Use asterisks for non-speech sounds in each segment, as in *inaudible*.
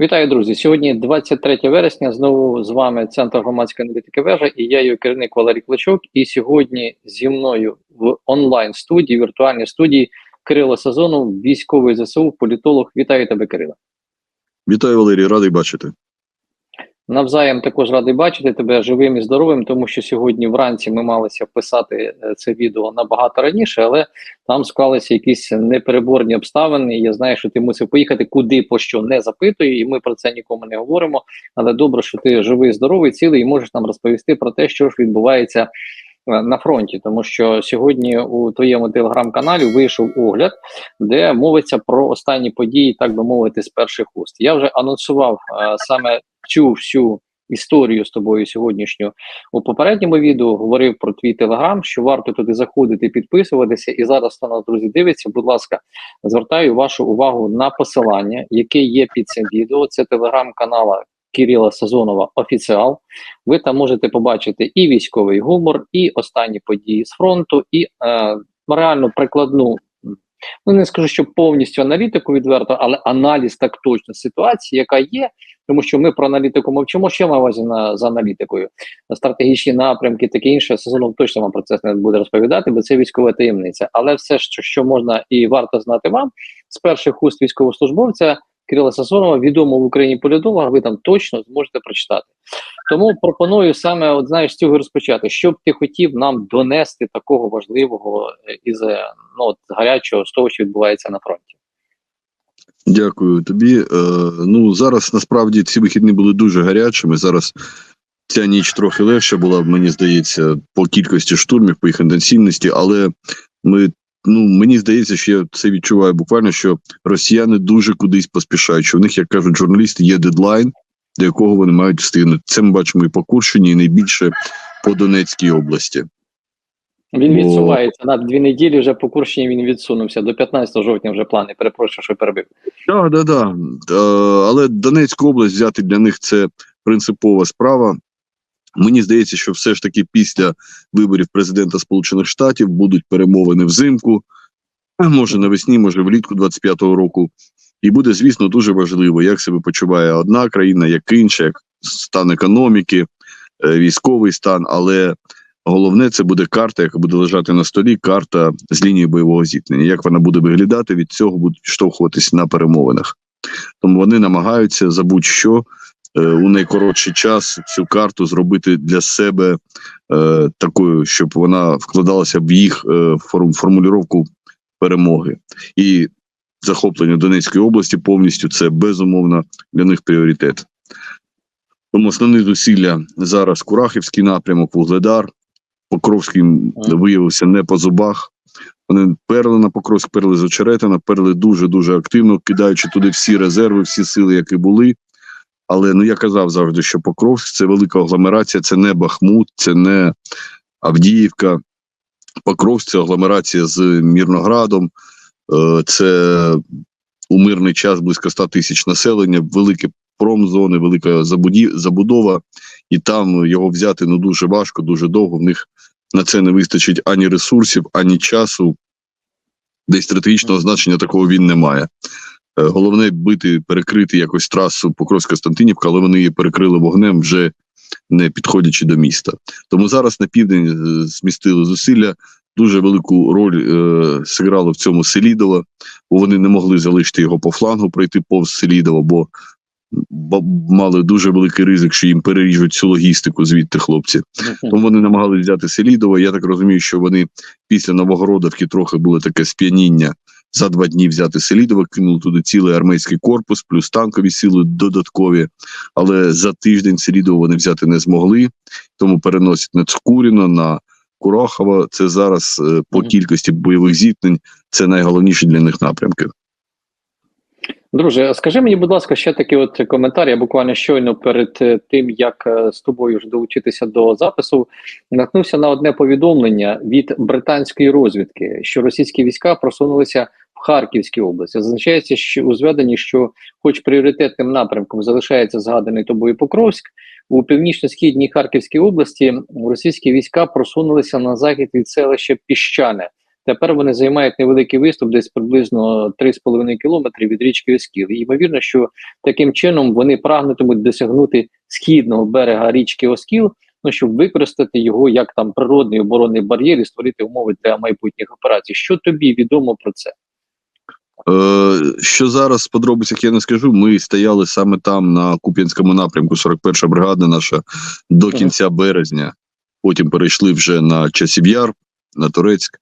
Вітаю, друзі! Сьогодні 23 вересня. Знову з вами Центр громадської аналітики вежа і я її керівник Валерій Клочок. І сьогодні зі мною в онлайн студії, віртуальній студії Кирило Сазонов, військовий ЗСУ, політолог. Вітаю тебе, Кирило. Вітаю, Валерій, радий бачити. Навзаєм також радий бачити тебе живим і здоровим, тому що сьогодні вранці ми малися писати е, це відео набагато раніше, але там склалися якісь непереборні обставини. Я знаю, що ти мусив поїхати куди по що не запитую, і ми про це нікому не говоримо. Але добре, що ти живий, здоровий, цілий, і можеш нам розповісти про те, що ж відбувається. е, На фронті, тому що сьогодні у твоєму телеграм-каналі вийшов огляд, де мовиться про останні події, так би мовити, з перших уст. Я вже анонсував е, саме цю всю історію з тобою сьогоднішню у попередньому відео. Говорив про твій телеграм, що варто туди заходити, підписуватися. І зараз хто нас друзі дивиться. Будь ласка, звертаю вашу увагу на посилання, яке є під цим відео. Це телеграм-канала. Кирила Сазонова офіціал. Ви там можете побачити і військовий гумор, і останні події з фронту, і е, реально прикладну. Ну не скажу, що повністю аналітику відверто, але аналіз так точно ситуації, яка є, тому що ми про аналітику мовчимо. Що я маю увазі на за аналітикою? Стратегічні напрямки, таке інше. Сезоном точно вам про це не буде розповідати, бо це військова таємниця. Але все, що, що можна і варто знати вам з перших уст військовослужбовця Кирила Сазонова, відомо в Україні політолога, ви там точно зможете прочитати. Тому пропоную саме, от знаєш, з цього розпочати. Що б ти хотів нам донести такого важливого е, із е, ну, от, гарячого з того, що відбувається на фронті? Дякую тобі. Е, ну зараз насправді ці вихідні були дуже гарячими. Зараз ця ніч трохи легша була, мені здається, по кількості штурмів, по їх інтенсивності, але ми. Ну, мені здається, що я це відчуваю буквально, що росіяни дуже кудись поспішають. Що в них, як кажуть журналісти, є дедлайн, до якого вони мають встигнути. Це ми бачимо і по Курщині, і найбільше по Донецькій області. Він відсувається на дві неділі. Вже по Курщині він відсунувся до 15 жовтня. Вже плани. Перепрошую, що перебив. Так, да, да. Е, Але Донецьку область взяти для них це принципова справа. Мені здається, що все ж таки після виборів президента Сполучених Штатів будуть перемовини взимку, а може навесні, може влітку 25-го року. І буде, звісно, дуже важливо, як себе почуває одна країна, як інша, як стан економіки, е, військовий стан. Але головне це буде карта, яка буде лежати на столі, карта з лінії бойового зіткнення. Як вона буде виглядати, від цього будуть штовхуватись на перемовинах. Тому вони намагаються за будь-що у найкоротший час цю карту зробити для себе е, такою, щоб вона вкладалася в їх е, форм, формулювання перемоги. І захоплення Донецької області повністю це безумовно для них пріоритет. Тому основні зусилля зараз Курахівський напрямок, Вугледар. Покровський виявився не по зубах. Вони перли на Покровськ, перли з Очеретина, перли дуже дуже активно, кидаючи туди всі резерви, всі сили, які були. Але ну я казав завжди, що Покровськ це велика агломерація, це не Бахмут, це не Авдіївка. Покровськ це агломерація з Мірноградом. Е, Це у мирний час близько 100 тисяч населення, великі промзони, велика забудова, і там його взяти ну дуже важко, дуже довго. В них на це не вистачить ані ресурсів, ані часу. Десь стратегічного значення такого він не має. Е, Головне бити, перекрити якось трасу Покровська-Стантинівка, але вони її перекрили вогнем, вже не підходячи до міста. Тому зараз на південь е, змістили зусилля. Дуже велику роль е, зіграло в цьому Селідово, бо вони не могли залишити його по флангу, пройти повз Селідово, бо, бо мали дуже великий ризик, що їм переріжуть цю логістику звідти хлопці. Тому вони намагалися взяти Селідово. Я так розумію, що вони після Новогородовки трохи було таке сп'яніння за два дні взяти Селідово, кинули туди цілий армейський корпус, плюс танкові сили додаткові. Але за тиждень Селідово вони взяти не змогли, тому переносять на Цкуріно, на Курахово. Це зараз е, по кількості бойових зіткнень це найголовніші для них напрямки. Друже, а скажи мені, будь ласка, ще такий от коментар. Я буквально щойно перед е, тим, як е, з тобою ж долучитися до запису, наткнувся на одне повідомлення від британської розвідки, що російські війська просунулися Харківській області. Зазначається, що у зведенні, що, хоч пріоритетним напрямком залишається згаданий тобою Покровськ, у північно-східній Харківській області російські війська просунулися на захід від селища Піщане. Тепер вони займають невеликий виступ, десь приблизно 3,5 кілометри від річки Оскіл. І ймовірно, що таким чином вони прагнутимуть досягнути східного берега річки Оскіл, ну щоб використати його як там природний оборонний бар'єр і створити умови для майбутніх операцій. Що тобі відомо про це? Е, що зараз в подробицях я не скажу. Ми стояли саме там на Куп'янському напрямку, 41-ша бригада наша до кінця березня. Потім перейшли вже на Часів'яр, на Турецьк.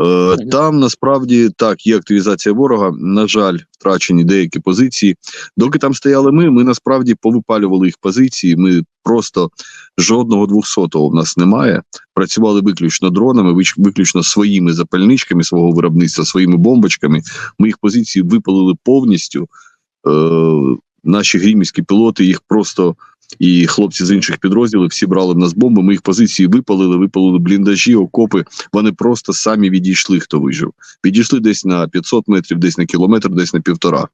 Е. Там насправді так є активізація ворога. На жаль, втрачені деякі позиції. Доки там стояли ми, ми насправді повипалювали їх позиції. Ми просто жодного двохсотого в нас немає. Працювали виключно дронами, виключно своїми запальничками свого виробництва, своїми бомбочками. Ми їх позиції випалили повністю. Е, наші грімівські пілоти їх просто і хлопці з інших підрозділів всі брали в нас бомби. Ми їх позиції випалили, випалили бліндажі, окопи. Вони просто самі відійшли, хто вижив. Відійшли десь на 500 метрів, десь на кілометр, десь на півтора.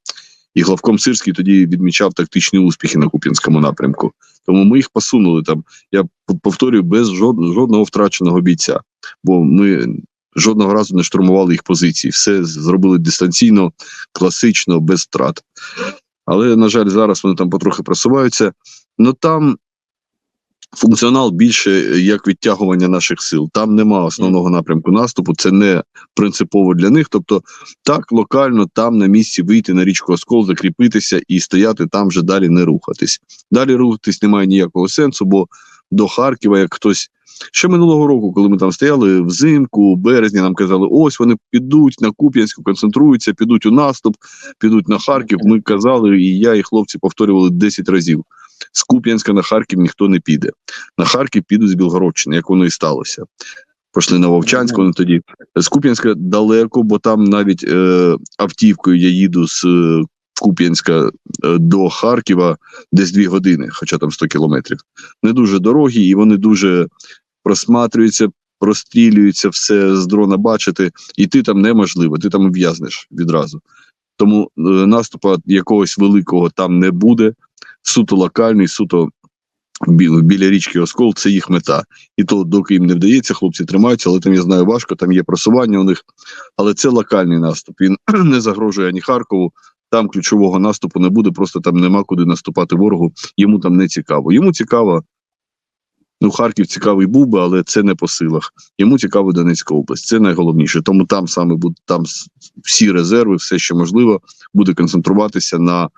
І главком Сирський тоді відмічав тактичні успіхи на Куп'янському напрямку. Тому ми їх посунули там. Я повторюю, без жодного втраченого бійця. Бо ми жодного разу не штурмували їх позиції. Все зробили дистанційно, класично, без втрат. Але, на жаль, зараз вони там потрохи просуваються. Ну там функціонал більше як відтягування наших сил. Там нема основного напрямку наступу. Це не принципово для них. Тобто, так локально там на місці вийти на річку Оскол, закріпитися і стояти там вже далі не рухатись. Далі рухатись немає ніякого сенсу, бо до Харкова, як хтось. Ще минулого року, коли ми там стояли взимку, у березні, нам казали, ось вони підуть на Куп'янську, концентруються, підуть у наступ, підуть на Харків. Ми казали, і я, і хлопці повторювали 10 разів. З Куп'янська на Харків ніхто не піде. На Харків підуть з Білгородщини, як воно і сталося. Пішли на Вовчанськ, вони тоді. З Куп'янська далеко, бо там навіть е, автівкою я їду з е, Куп'янська е, до Харкова десь дві години, хоча там 100 кілометрів. Не дуже дорогі, і вони дуже просматрюються, прострілюються, все з дрона бачити, і ти там неможливо, ти там в'язнеш відразу. Тому е, наступу якогось великого там не буде. Суто локальний, суто біля річки Оскол, це їх мета. І то, доки їм не вдається, хлопці тримаються, але там я знаю важко, там є просування у них. Але це локальний наступ. Він *clears throat* не загрожує ані Харкову. Там ключового наступу не буде, просто там нема куди наступати ворогу. Йому там не цікаво. Йому цікаво. Ну, Харків цікавий був би, але це не по силах. Йому цікава Донецька область. Це найголовніше. Тому там саме буде там всі резерви, все, що можливо, буде концентруватися на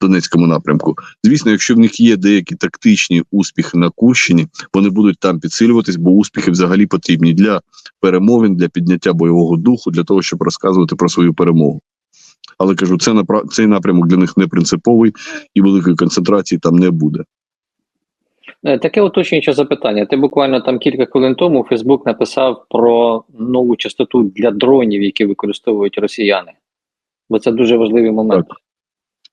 Донецькому напрямку. Звісно, якщо в них є деякі тактичні успіхи на Курщині, вони будуть там підсилюватись, бо успіхи взагалі потрібні для перемовин, для підняття бойового духу, для того, щоб розказувати про свою перемогу. Але кажу, це цей напрямок для них не принциповий і великої концентрації там не буде. Е, Таке уточнююче запитання. Ти буквально там кілька хвилин тому Фейсбук написав про нову частоту для дронів, які використовують росіяни. Бо це дуже важливий момент.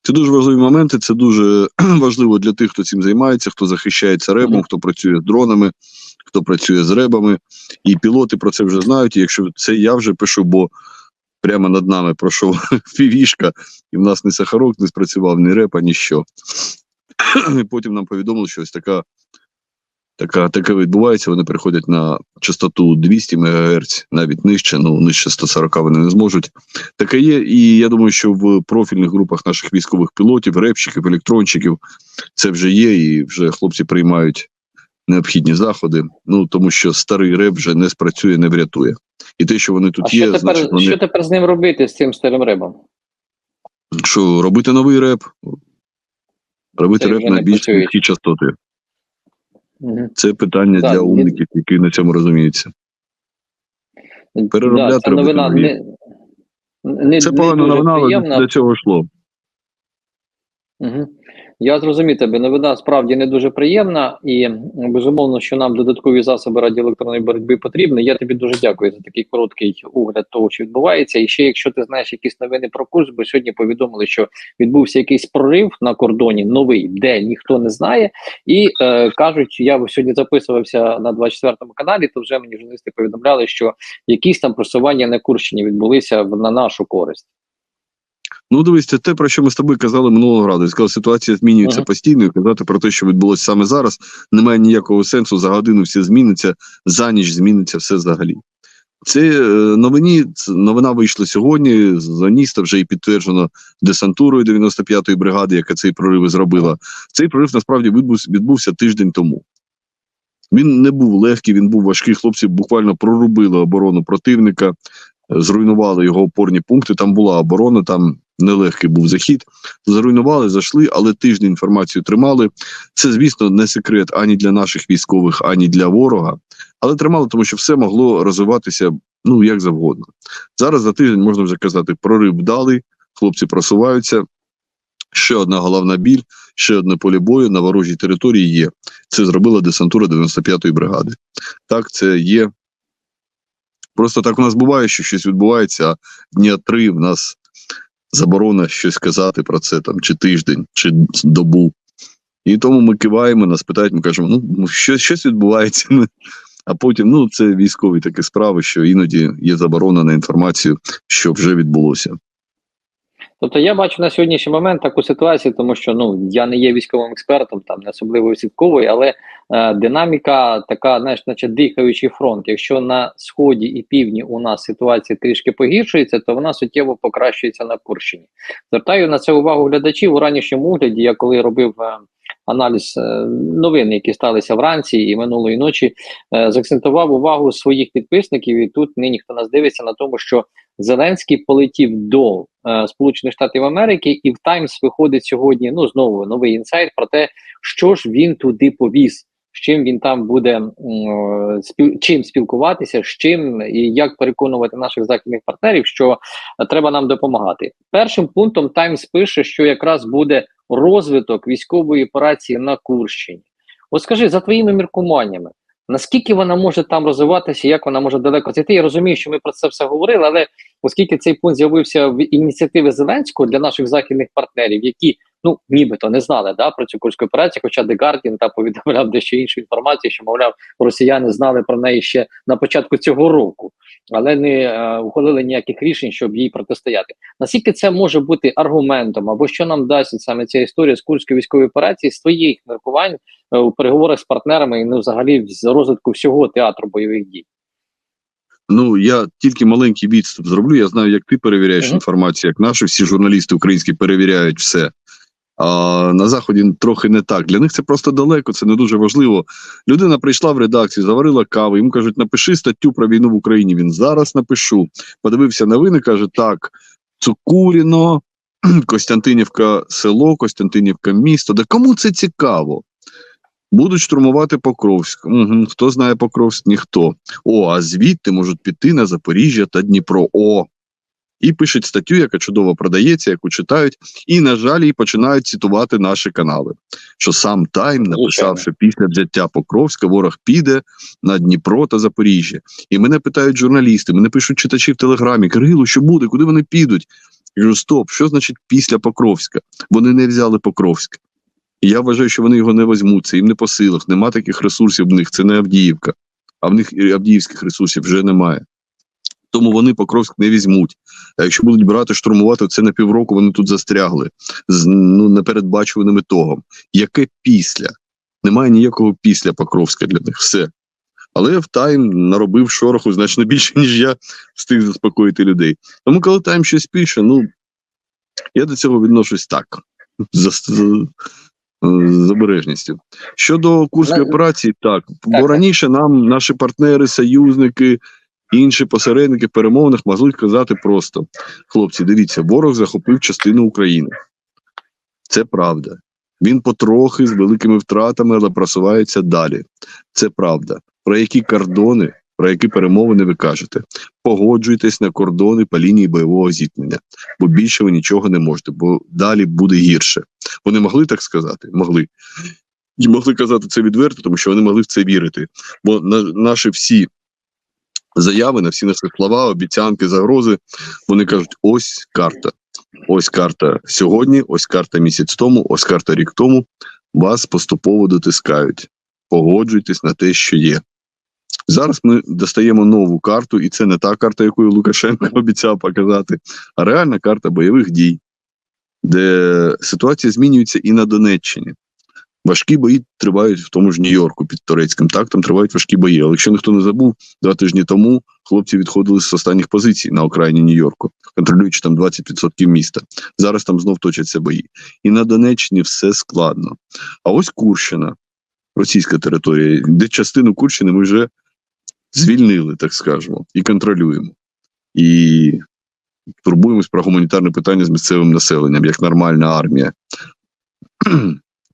Це дуже важливі моменти. Це дуже *clears throat* важливо для тих, хто цим займається, хто захищається ребом, хто працює з дронами, хто працює з ребами. І пілоти про це вже знають. І якщо це я вже пишу, бо прямо над нами пройшов *laughs* фівішка, і в нас ні сахарок не спрацював, ні репа, ні що. *clears throat* І потім нам повідомили, що ось така. Така, таке відбувається, вони переходять на частоту 200 МГц, навіть нижче, ну нижче 140 вони не зможуть. Таке є, і я думаю, що в профільних групах наших військових пілотів, репчиків, електрончиків це вже є, і вже хлопці приймають необхідні заходи. Ну тому що старий реп вже не спрацює, не врятує. І те, що вони тут а є, що тепер, значить вони що тепер з ним робити з цим старим рибом? що робити новий реп, робити Це реп на більш частоти. Це питання Так, для він- умників, які на цьому розуміються. Переробляти да, це новина не, не, Це не погана новина, але до цього йшло. Угу. Я зрозумів тебе. Новина справді не дуже приємна, і безумовно, що нам додаткові засоби радіоелектронної боротьби потрібні. Я тобі дуже дякую за такий короткий огляд того, що відбувається. І ще, якщо ти знаєш якісь новини про курс, бо сьогодні повідомили, що відбувся якийсь прорив на кордоні, новий, де ніхто не знає. І е, кажуть, я сьогодні записувався на 24 каналі. То вже мені журналісти повідомляли, що якісь там просування на Курщині відбулися на нашу користь. Ну, дивись, це те, про що ми з тобою казали минулого разу. Я сказав, ситуація змінюється Ага. постійно, і казати про те, що відбулося саме зараз, немає ніякого сенсу. За годину все зміниться, за ніч зміниться все взагалі. Це е, новині, новина вийшла сьогодні. З Аніста вже і підтверджено десантурою 95-ї бригади, яка цей прорив зробила. Цей прорив насправді відбувся, відбувся тиждень тому. Він не був легкий, він був важкий. Хлопці буквально прорубили оборону противника, е, зруйнували його опорні пункти. Там була оборона, там нелегкий був захід. Зруйнували, зайшли, але тиждень інформацію тримали. Це, звісно, не секрет ані для наших військових, ані для ворога. Але тримали, тому що все могло розвиватися ну як завгодно. Зараз за тиждень можна вже казати, прорив вдалий, хлопці просуваються. Ще одна головна біль, ще одне поле бою на ворожій території є. Це зробила десантура 95-ї бригади. Так, це є. Просто так у нас буває, що щось відбувається, а дня три в нас заборона щось казати про це там, чи тиждень, чи добу. І тому ми киваємо, нас питають, ми кажемо, ну, що, щось відбувається. *laughs* А потім, ну, це військові такі справи, що іноді є заборона на інформацію, що вже відбулося. Тобто я бачу на сьогоднішній момент таку ситуацію, тому що ну я не є військовим експертом, там не особливо слідковий, але динаміка така, знаєш, наче дихаючий фронт. Якщо на сході і півдні у нас ситуація трішки погіршується, то вона суттєво покращується на Курщині. Звертаю на це увагу глядачів у ранішньому огляді. Я коли робив е, аналіз е, новин, які сталися вранці і минулої ночі, е, заакцентував увагу своїх підписників. І тут нині хто нас дивиться на тому, що Зеленський полетів до е, Сполучених Штатів Америки, і в Таймс виходить сьогодні. Ну знову новий інсайт про те, що ж він туди повіз, з чим він там буде спіл, чим спілкуватися, з чим і як переконувати наших західних партнерів, що треба нам допомагати. Першим пунктом Таймс пише, що якраз буде розвиток військової операції на Курщині. От скажи за твоїми міркуваннями. Наскільки вона може там розвиватися, як вона може далеко зайти? Я розумію, що ми про це все говорили, але оскільки цей пункт з'явився в ініціативи Зеленського для наших західних партнерів, які ну нібито не знали да, про цю курську операцію, хоча The Guardian та повідомляв дещо іншу інформацію, що мовляв, росіяни знали про неї ще на початку цього року, але не е, ухвалили ніяких рішень, щоб їй протистояти. Наскільки це може бути аргументом, або що нам дасть саме ця історія з курської військової операції з твоїх міркувань е, у переговорах з партнерами і ну, взагалі з розвитку всього театру бойових дій? Ну я тільки маленький відступ зроблю. Я знаю, як ти перевіряєш Мгм. інформацію, як наші всі журналісти українські перевіряють все. На заході трохи не так. Для них це просто далеко, це не дуже важливо. Людина прийшла в редакцію, заварила каву. Йому кажуть, напиши статтю про війну в Україні. Він зараз напишу. Подивився новини, каже: так, Цукуріно, *clears throat* Костянтинівка село, Костянтинівка місто. Да кому це цікаво? Будуть штурмувати Покровськ. Угу. Хто знає Покровськ? Ніхто. О, а звідти можуть піти на Запоріжжя та Дніпро. О. І пишуть статтю, яка чудово продається, яку читають, і, на жаль, її починають цитувати наші канали. Що сам Тайм написав, що після взяття Покровська ворог піде на Дніпро та Запоріжжя. І мене питають журналісти, мене пишуть читачі в Телеграмі: Кирило, що буде? Куди вони підуть? Я кажу, стоп, що значить після Покровська? Вони не взяли Покровськ. І я вважаю, що вони його не візьмуть, це їм не по силах, нема таких ресурсів в них, це не Авдіївка, а в них авдіївських ресурсів вже немає. Тому вони Покровськ не візьмуть. А якщо будуть брати штурмувати, це на півроку вони тут застрягли з ну, непередбачуваним ітогом. Яке після? Немає ніякого після Покровська для них. Все. Але в Тайм наробив шороху значно більше, *laughs* ніж я встиг заспокоїти людей. Тому, коли Тайм щось пише, ну я до цього відношусь так. За, за, з обережністю. Щодо курської операції, так. Бо раніше нам наші партнери, союзники, інші посередники в перемовинах могли казати просто: хлопці, дивіться, ворог захопив частину України. Це правда. Він потрохи з великими втратами, але просувається далі. Це правда. Про які кордони, про які перемовини ви кажете? Погоджуйтесь на кордони по лінії бойового зіткнення, бо більше ви нічого не можете, бо далі буде гірше. Вони могли так сказати? Могли. І могли казати це відверто, тому що вони могли в це вірити. Бо наші всі заяви, на всі наші слова, обіцянки, загрози, вони кажуть: ось карта. Ось карта сьогодні, ось карта місяць тому, ось карта рік тому. Вас поступово дотискають. Погоджуйтесь на те, що є. Зараз ми достаємо нову карту, і це не та карта, яку Лукашенко *laughs* обіцяв показати, а реальна карта бойових дій, де ситуація змінюється і на Донеччині. Важкі бої тривають в тому ж Нью-Йорку під турецьким тактом, тривають важкі бої. Але якщо ніхто не забув, два тижні тому хлопці відходили з останніх позицій на окраїні Нью-Йорку, контролюючи там 20% міста. Зараз там знов точаться бої. І на Донеччині все складно. А ось Курщина, російська територія, де частину Курщини ми вже звільнили, так скажемо, і контролюємо. І турбуємось про гуманітарне питання з місцевим населенням, як нормальна армія,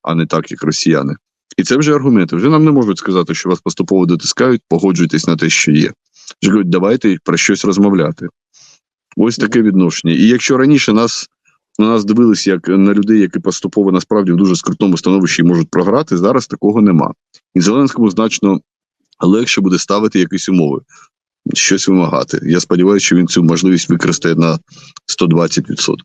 а не так, як росіяни. І це вже аргументи. Вже нам не можуть сказати, що вас поступово дотискають, погоджуйтесь на те, що є. Вже кажуть, давайте про щось розмовляти. Ось таке відношення. І якщо раніше нас на нас дивились як на людей, які поступово насправді в дуже скрутному становищі можуть програти, зараз такого нема. І Зеленському значно легше буде ставити якісь умови, щось вимагати. Я сподіваюся, що він цю можливість використає на 120%.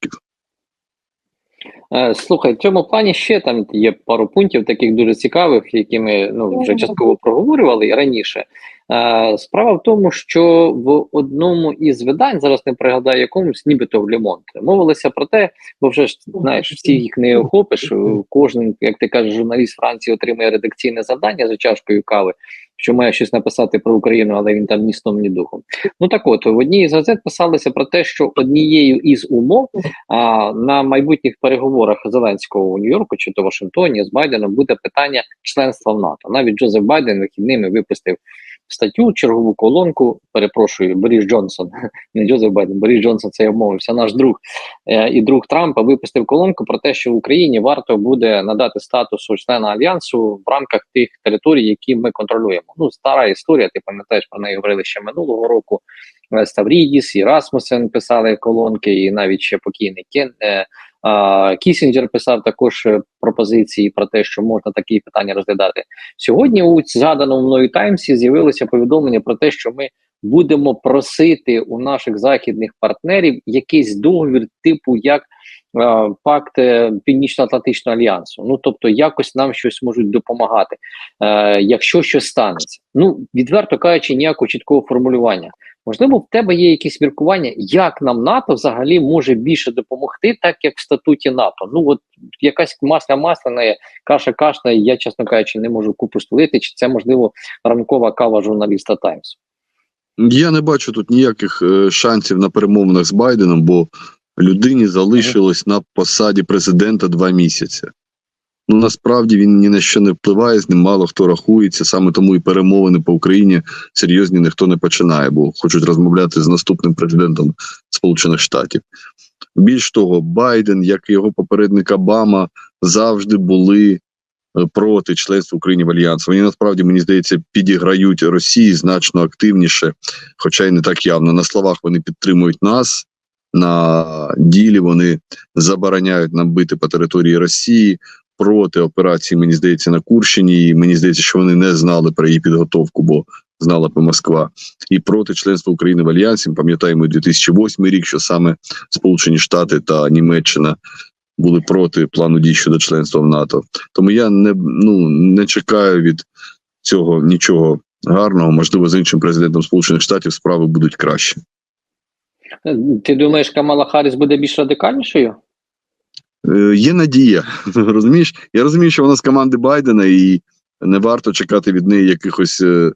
Е, Слухай, в цьому плані ще там є пару пунктів таких дуже цікавих, які ми ну вже частково проговорювали і раніше. Е, Справа в тому, що в одному із видань зараз не пригадаю якомусь, нібито в Лемонт, мовилося про те, бо вже ж знаєш, всі їх не охопиш. Кожен, як ти кажеш, журналіст Франції отримує редакційне завдання за чашкою кави. Що має щось написати про Україну, але він там ні сном, ні духом. Ну так от в одній із газет писалося про те, що однією із умов а, на майбутніх переговорах Зеленського у Нью-Йорку чи то Вашингтоні з Байденом буде питання членства в НАТО. Навіть Джозеф Байден вихідними випустив статтю, чергову колонку. Перепрошую, Борис Джонсон, *laughs* не Джозеф Байден, Борис Джонсон це я вмовився. Наш друг е, і друг Трампа випустив колонку про те, що в Україні варто буде надати статусу члена альянсу в рамках тих територій, які ми контролюємо. Ну стара історія. Ти пам'ятаєш про неї говорили ще минулого року. Е, Ставрідіс і Расмусен писали колонки, і навіть ще покійний Кен. Е, Кісінджер писав також е, пропозиції про те, що можна такі питання розглядати. Сьогодні у згаданому мною Таймсі з'явилося повідомлення про те, що ми будемо просити у наших західних партнерів якийсь договір, типу як пакт е, Північно-Атлантичного альянсу. Ну тобто, якось нам щось можуть допомагати, е, якщо щось станеться. Ну відверто кажучи, ніякого чіткого формулювання. Можливо, в тебе є якісь міркування, як нам НАТО взагалі може більше допомогти, так як в статуті НАТО. Ну от якась масля масляна, каша кашна, я, чесно кажучи, не можу купу столити, чи це можливо ранкова кава журналіста Таймс. Я не бачу тут ніяких е, шансів на перемовинах з Байденом, бо людині залишилось на посаді президента два місяці. Ну насправді він ні на що не впливає, з ним мало хто рахується. Саме тому і перемовини по Україні серйозні ніхто не починає, бо хочуть розмовляти з наступним президентом Сполучених Штатів. Більш того, Байден, як і його попередник Обама, завжди були е, проти членства України в альянс. Вони насправді мені здається підіграють Росії значно активніше, хоча й не так явно. На словах вони підтримують нас. На ділі вони забороняють нам бити по території Росії проти операції. Мені здається, на Курщині. І мені здається, що вони не знали про її підготовку, бо знала б Москва, і проти членства України в альянсі. Пам'ятаємо 2008 рік, що саме Сполучені Штати та Німеччина були проти плану дій щодо членства в НАТО. Тому я не ну не чекаю від цього нічого гарного. Можливо, з іншим президентом Сполучених Штатів справи будуть краще. Е, Ти думаєш, Камала Харріс буде більш радикальнішою? Е, Є надія, *laughs* розумієш? Я розумію, що вона з команди Байдена, і не варто чекати від неї якихось е,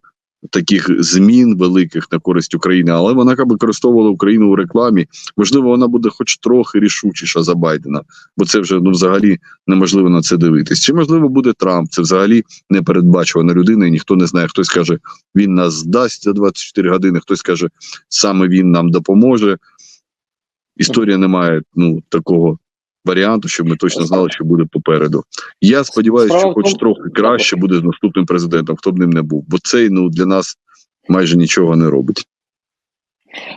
таких змін великих на користь України, але вона використовувала Україну у рекламі. Можливо, вона буде хоч трохи рішучіша за Байдена, бо це вже ну взагалі неможливо на це дивитись. Чи можливо буде Трамп? Це взагалі непередбачувана людина, і ніхто не знає. Хтось каже, він нас здасть за 24 години, хтось каже, саме він нам допоможе. Історія не має ну такого варіанту, щоб ми точно знали, що буде попереду. Я сподіваюся, що хоч трохи краще буде з наступним президентом, хто б ним не був, бо цей ну для нас майже нічого не робить.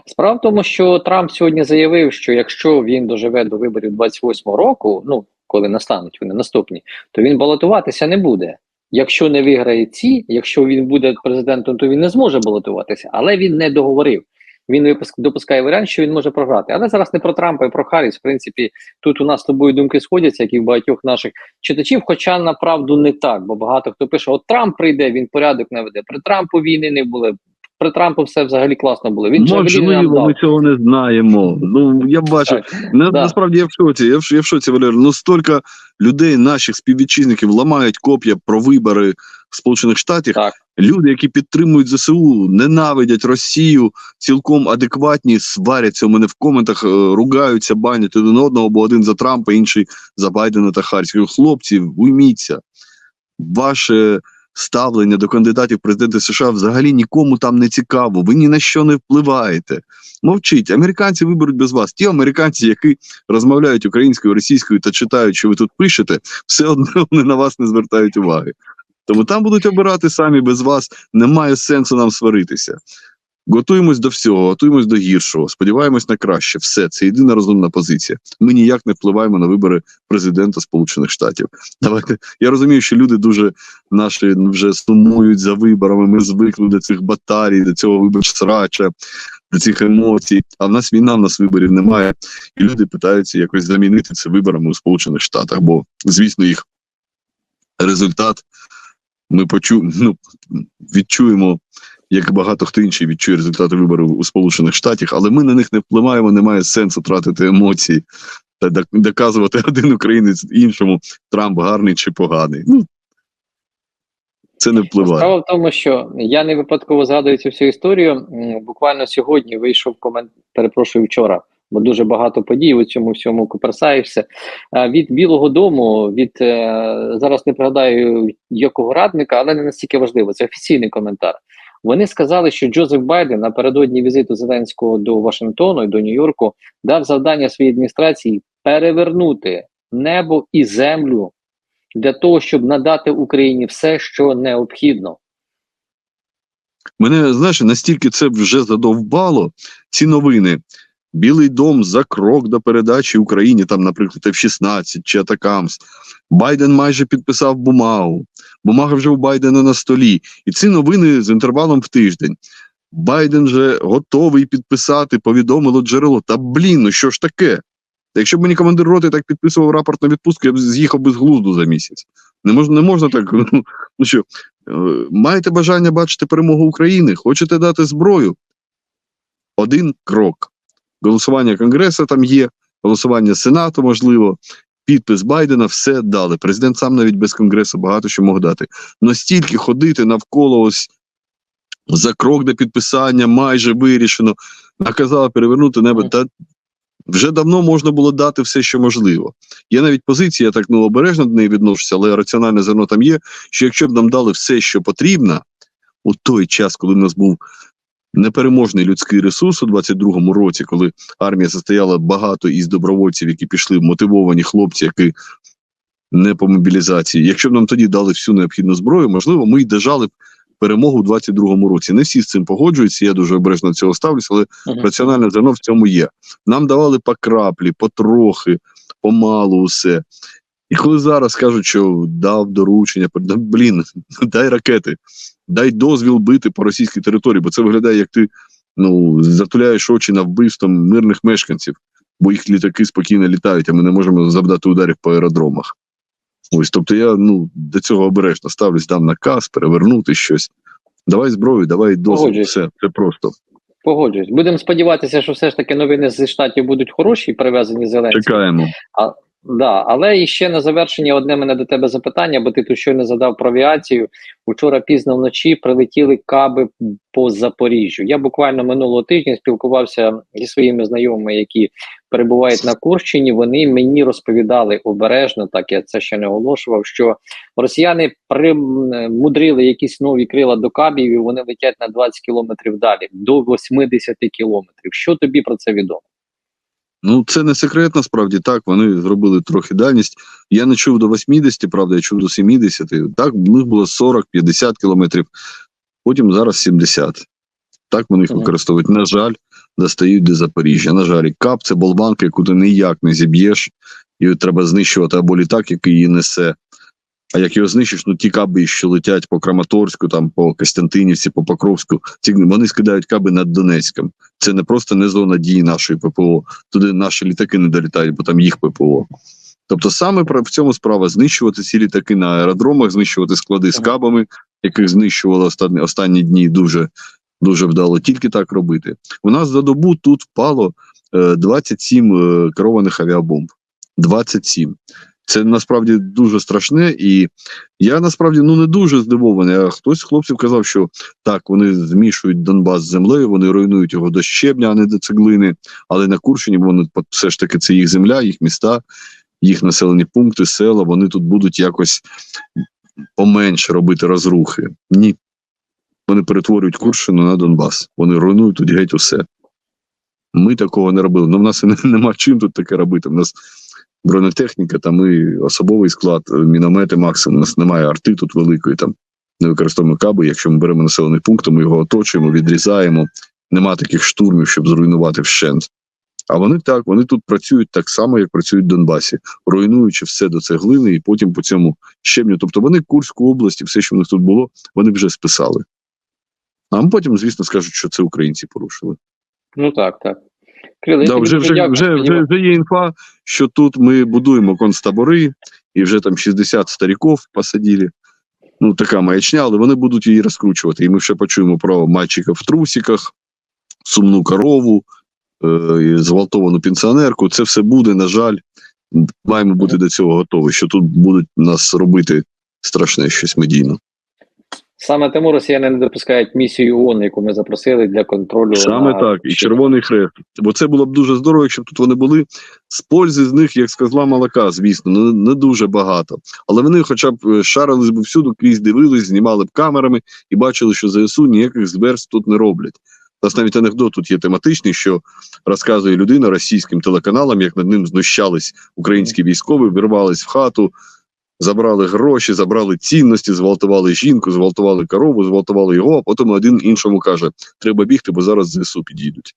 Справа в тому, що Трамп сьогодні заявив, що якщо він доживе до виборів 28 року, ну коли настануть вони наступні, то він балотуватися не буде. Якщо не виграє ці, якщо він буде президентом, то він не зможе балотуватися, але він не договорив. Він допускає варіант, що він може програти. Але зараз не про Трампа і про Харріс. В принципі, тут у нас з тобою думки сходяться, як і в багатьох наших читачів. Хоча направду не так, бо багато хто пише: от Трамп прийде, він порядок наведе. При Трампу війни не було. при Трампу все взагалі класно було. Він Можливо, ми цього не знаємо. Ну я бачу. На, да. Насправді я в шоці. Я в, я в шоці, Валер. Ну стільки людей, наших співвітчизників, ламають коп'я про вибори в Сполучених Штатах. Так. Люди, які підтримують ЗСУ, ненавидять Росію, цілком адекватні, сваряться у мене в коментах, е, ругаються, банять один одного, бо один за Трампа, інший за Байдена та Харського. Хлопці, уйміться. Ваше ставлення до кандидатів в президенти США взагалі нікому там не цікаво. Ви ні на що не впливаєте. Мовчіть, американці виберуть без вас. Ті американці, які розмовляють українською, російською та читають, що ви тут пишете, все одно *laughs* вони на вас не звертають уваги. Тому там будуть обирати самі без вас. Немає сенсу нам сваритися. Готуємось до всього, готуємось до гіршого, сподіваємось на краще. Все це єдина розумна позиція. Ми ніяк не впливаємо на вибори президента Сполучених Штатів. Давайте я розумію, що люди дуже наші вже сумують за виборами. Ми звикли до цих баталій, до цього вибач срача, до цих емоцій. А в нас війна, в нас виборів немає, і люди питаються якось замінити це виборами у Сполучених Штатах. Бо, звісно, їх результат ми почу, ну, відчуємо, як багато хто інший відчує результати виборів у Сполучених Штатах, але ми на них не впливаємо, немає сенсу тратити емоції та доказувати *laughs* один українець іншому, Трамп гарний чи поганий. Ну, це не впливає. Справа в тому, що я не випадково згадую цю всю історію. Буквально сьогодні вийшов комент, перепрошую вчора, бо дуже багато подій у цьому всьому куперсаєшся. Від Білого Дому, від е, зараз не пригадаю якого радника, але не настільки важливо. Це офіційний коментар. Вони сказали, що Джозеф Байден напередодні візиту Зеленського до Вашингтону і до Нью-Йорку дав завдання своїй адміністрації перевернути небо і землю для того, щоб надати Україні все, що необхідно. Мене знаєш, настільки це вже задовбало. Ці новини. Білий дом за крок до передачі Україні, там, наприклад, F-16 чи Атакамс. Байден майже підписав бумагу. Бумага вже у Байдена на столі. І ці новини з інтервалом в тиждень. Байден вже готовий підписати, повідомило джерело. Та блін, ну що ж таке? Та Якщо б мені командир роти так підписував рапорт на відпустку, я б з'їхав без глузду за місяць. Не можна, не можна так. *laughs* Ну, ну що, Е, Маєте бажання бачити перемогу України? Хочете дати зброю? Один крок. Голосування Конгресу там є, голосування Сенату, можливо, підпис Байдена, все дали. Президент сам навіть без Конгресу багато що мог дати. Настільки ходити навколо ось за крок до підписання, майже вирішено, наказала перевернути небо. Та вже давно можна було дати все, що можливо. Є навіть позиція, я так ну, обережно до неї відношуся, але раціональне зерно там є що якщо б нам дали все, що потрібно, у той час, коли в нас був непереможний людський ресурс у 22-му році, коли армія состояла багато із добровольців, які пішли мотивовані хлопці, які не по мобілізації. Якщо б нам тоді дали всю необхідну зброю, можливо, ми й дожали б перемогу у 22-му році. Не всі з цим погоджуються. Я дуже обережно до цього ставлюся, але Мгм. раціональне зерно в цьому є. Нам давали по краплі, потрохи, помалу усе. І коли зараз кажуть, що дав доручення, блін, *laughs* дай ракети, дай дозвіл бити по російській території, бо це виглядає, як ти ну, затуляєш очі на вбивство мирних мешканців, бо їх літаки спокійно літають, а ми не можемо завдати ударів по аеродромах. Ось, тобто я ну, до цього обережно ставлюсь, дам наказ, перевернути щось. Давай зброю, давай дозвіл. Все, це просто. Погоджуюсь. Будемо сподіватися, що все ж таки новини зі штатів будуть хороші, привезені Зеленським. Чекаємо. Да, але і ще на завершення одне мене до тебе запитання, бо ти тут щойно задав про авіацію. Учора пізно вночі прилетіли каби по Запоріжжю. Я буквально минулого тижня спілкувався зі своїми знайомими, які перебувають на Курщині. Вони мені розповідали обережно, так я це ще не оголошував. Що росіяни примудрили якісь нові крила до кабів, і вони летять на 20 кілометрів далі, до 80 кілометрів. Що тобі про це відомо? Ну, це не секрет, насправді так. Вони зробили трохи дальність. Я не чув до 80, правда, я чув до 70. Так, в них було 40-50 кілометрів, потім зараз 70. Так вони їх використовують. На жаль, достають до Запоріжжя. На жаль, кап це болванка, яку ти ніяк не зіб'єш, і треба знищувати або літак, який її несе. А як його знищиш, ну ті каби, що летять по Краматорську, там по Костянтинівці, по Покровську, ці вони скидають каби над Донецьком. Це не просто не зона дії нашої ППО. Туди наші літаки не долітають, бо там їх ППО. Тобто, саме в цьому справа знищувати ці літаки на аеродромах, знищувати склади з кабами, яких знищували останні, останні дні дуже дуже вдало. Тільки так робити. У нас за добу тут впало е, 27 е, керованих авіабомб. 27. Це насправді дуже страшне, і я насправді ну не дуже здивований. А хтось з хлопців казав, що так, вони змішують Донбас з землею, вони руйнують його до щебня, а не до цеглини. Але на Курщині вони все ж таки це їх земля, їх міста, їх населені пункти, села. Вони тут будуть якось поменше робити розрухи. Ні. Вони перетворюють Курщину на Донбас. Вони руйнують тут геть усе. Ми такого не робили. Ну, в нас нема чим тут таке робити. У нас бронетехніка, там і особовий склад, е, міномети максимум. У нас немає арти тут великої, там не використовуємо каби. Якщо ми беремо населений пункт, то ми його оточуємо, відрізаємо. Нема таких штурмів, щоб зруйнувати вщент. А вони так, вони тут працюють так само, як працюють в Донбасі, руйнуючи все до цеглини, і потім по цьому щебню. Тобто вони Курську область і все, що в них тут було, вони вже списали. А потім, звісно, скажуть, що це українці порушили. Ну так, так. Кирило, Да, вже, вже, вже, вже, вже є інфа, що тут ми будуємо концтабори, і вже там 60 стариків посадили. Ну, така маячня, але вони будуть її розкручувати. І ми ще почуємо про мальчика в трусиках, сумну корову, е, зґвалтовану пенсіонерку. Це все буде, на жаль, маємо бути до цього готові, що тут будуть нас робити страшне щось медійно. Саме тому росіяни не допускають місію ООН, яку ми запросили для контролю. Саме на- так, і Червоний Хрест. Бо це було б дуже здорово, якщо б тут вони були. З пользи з них, як з козла молока, звісно, не, не дуже багато. Але вони хоча б е, шарились б всюди, крізь дивились, знімали б камерами і бачили, що ЗСУ ніяких зверств тут не роблять. У нас навіть анекдот тут є тематичний, що розказує людина російським телеканалам, як над ним знущались українські військові, вірвались в хату, забрали гроші, забрали цінності, зґвалтували жінку, зґвалтували корову, зґвалтували його, а потім один іншому каже: треба бігти, бо зараз ЗСУ підійдуть.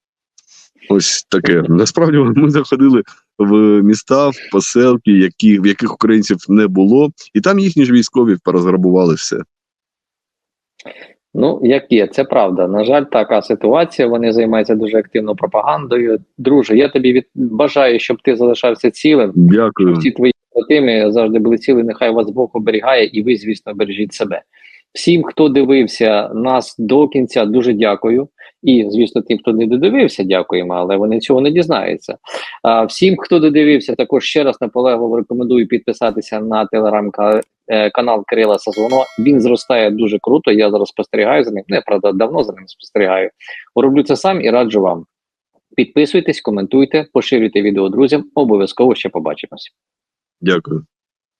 Ось таке. Насправді *laughs* ми заходили в міста, в поселки, які, в яких українців не було, і там їхні ж військові порозграбували все. Ну, як є, це правда. На жаль, така ситуація. Вони займаються дуже активно пропагандою. Друже, я тобі від... бажаю, щоб ти залишався цілим. Дякую. Всі твої побратими завжди були цілі. Нехай вас Бог оберігає, і ви, звісно, бережіть себе. Всім, хто дивився нас до кінця, дуже дякую. І, звісно, тим, хто не додивився, дякуємо, але вони цього не дізнаються. А всім, хто додивився, також ще раз наполегливо рекомендую підписатися на телеграм-канал Кирила Сазоно. Він зростає дуже круто. Я зараз спостерігаю за ним. Ну, я правда давно за ним спостерігаю. Роблю це сам і раджу вам. Підписуйтесь, коментуйте, поширюйте відео друзям. Обов'язково ще побачимось. Дякую.